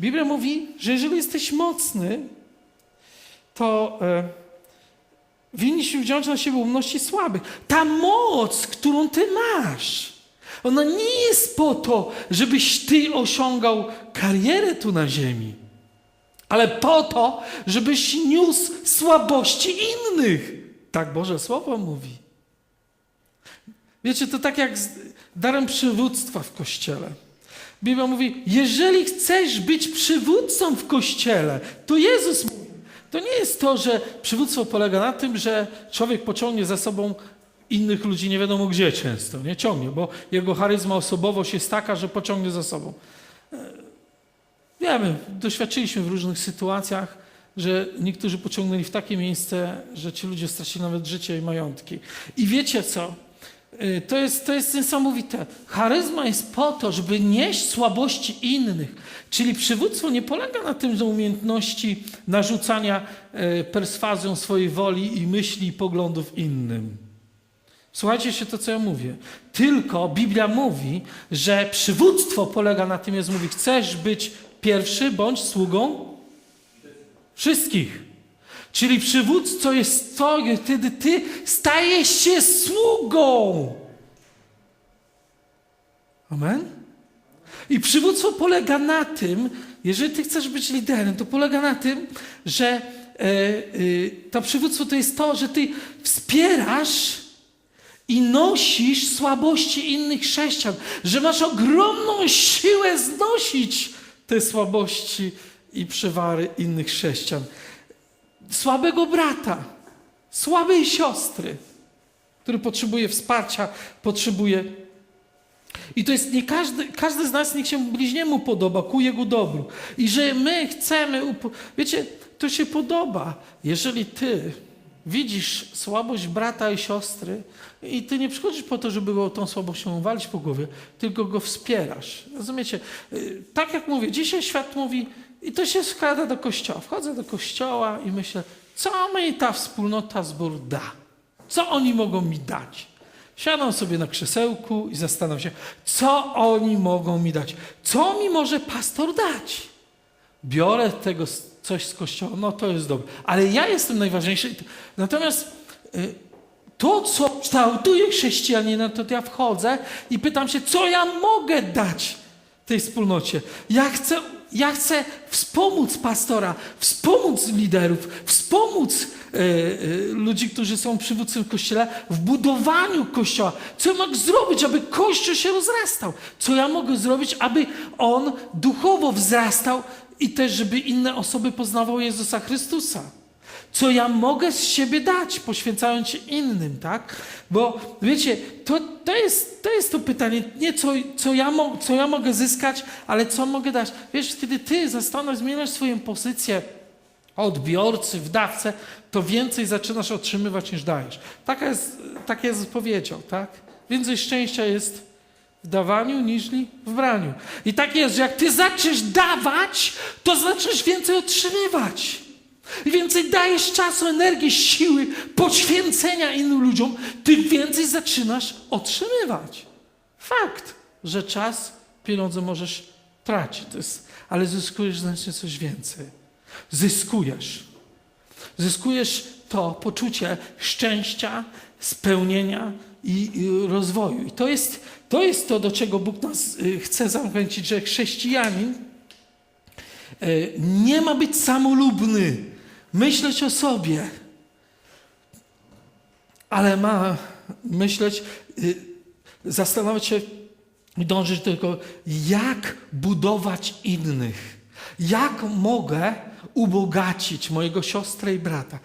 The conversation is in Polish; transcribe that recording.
Biblia mówi, że jeżeli jesteś mocny, to e, winniśmy wziąć na siebie umności słabych. Ta moc, którą ty masz, ona nie jest po to, żebyś ty osiągał karierę tu na ziemi, ale po to, żebyś niósł słabości innych. Tak Boże Słowo mówi. Wiecie, to tak jak z darem przywództwa w kościele. Biblia mówi, jeżeli chcesz być przywódcą w kościele, to Jezus mówi. To nie jest to, że przywództwo polega na tym, że człowiek pociągnie za sobą innych ludzi nie wiadomo gdzie często, nie ciągnie, bo jego charyzma, osobowość jest taka, że pociągnie za sobą. E, Wiemy, doświadczyliśmy w różnych sytuacjach, że niektórzy pociągnęli w takie miejsce, że ci ludzie stracili nawet życie i majątki. I wiecie co? Y, To jest, to jest niesamowite. Charyzma jest po to, żeby nieść słabości innych. Czyli przywództwo nie polega na tym, że umiejętności narzucania e, perswazją swojej woli i myśli i poglądów innym. Słuchajcie się to, co ja mówię. Tylko Biblia mówi, że przywództwo polega na tym, jest mówi, chcesz być pierwszy bądź sługą wszystkich. Czyli przywódcą jest to, wtedy ty stajesz się sługą. Amen? I przywództwo polega na tym, jeżeli ty chcesz być liderem, to polega na tym, że e, e, to przywództwo to jest to, że ty wspierasz i nosisz słabości innych chrześcijan, że masz ogromną siłę znosić te słabości i przewary innych chrześcijan. Słabego brata, słabej siostry, który potrzebuje wsparcia, potrzebuje. I to jest nie każdy, każdy z nas niech się bliźniemu podoba, ku jego dobru. I że my chcemy, wiecie, to się podoba, jeżeli ty widzisz słabość brata i siostry i ty nie przychodzisz po to, żeby tą słabością walić po głowie, tylko go wspierasz. Rozumiecie? Y, Tak jak mówię, dzisiaj świat mówi i to się składa do kościoła. Wchodzę do kościoła i myślę, co mi ta wspólnota zbór da? Co oni mogą mi dać? Siadam sobie na krzesełku i zastanawiam się, co oni mogą mi dać? Co mi może pastor dać? biorę tego coś z kościoła, no to jest dobre. Ale ja jestem najważniejszy. Natomiast y, to, co kształtuje chrześcijanina, to ja wchodzę i pytam się, co ja mogę dać tej wspólnocie. Ja chcę, ja chcę wspomóc pastora, wspomóc liderów, wspomóc y, y, ludzi, którzy są przywódcami w kościele w budowaniu kościoła. Co ja mogę zrobić, aby kościół się rozrastał? Co ja mogę zrobić, aby on duchowo wzrastał i też, żeby inne osoby poznawały Jezusa Chrystusa? Co ja mogę z siebie dać, poświęcając się innym, tak? Bo wiecie, to, to, jest, to jest to pytanie, nie co, co, ja mo, co ja mogę zyskać, ale co mogę dać. Wiesz, kiedy ty zastanawiasz, zmieniasz swoją pozycję odbiorcy, w dawcę, to więcej zaczynasz otrzymywać niż dajesz. Taka jest, tak powiedział, tak? Więcej szczęścia jest w dawaniu niż w braniu. I tak jest, że jak ty zaczniesz dawać, to zaczniesz więcej otrzymywać. I więcej dajesz czasu, energii, siły, poświęcenia innym ludziom, tym więcej zaczynasz otrzymywać. Fakt, że czas, pieniądze możesz tracić, jest, ale zyskujesz znacznie coś więcej. Zyskujesz. Zyskujesz to poczucie szczęścia, spełnienia i, i rozwoju. I to jest, to jest to, do czego Bóg nas y, chce zachęcić, że chrześcijanin y, nie ma być samolubny, myśleć o sobie, ale ma myśleć, y, zastanawiać się i dążyć tego, jak budować innych. Jak mogę ubogacić mojego siostrę i brata?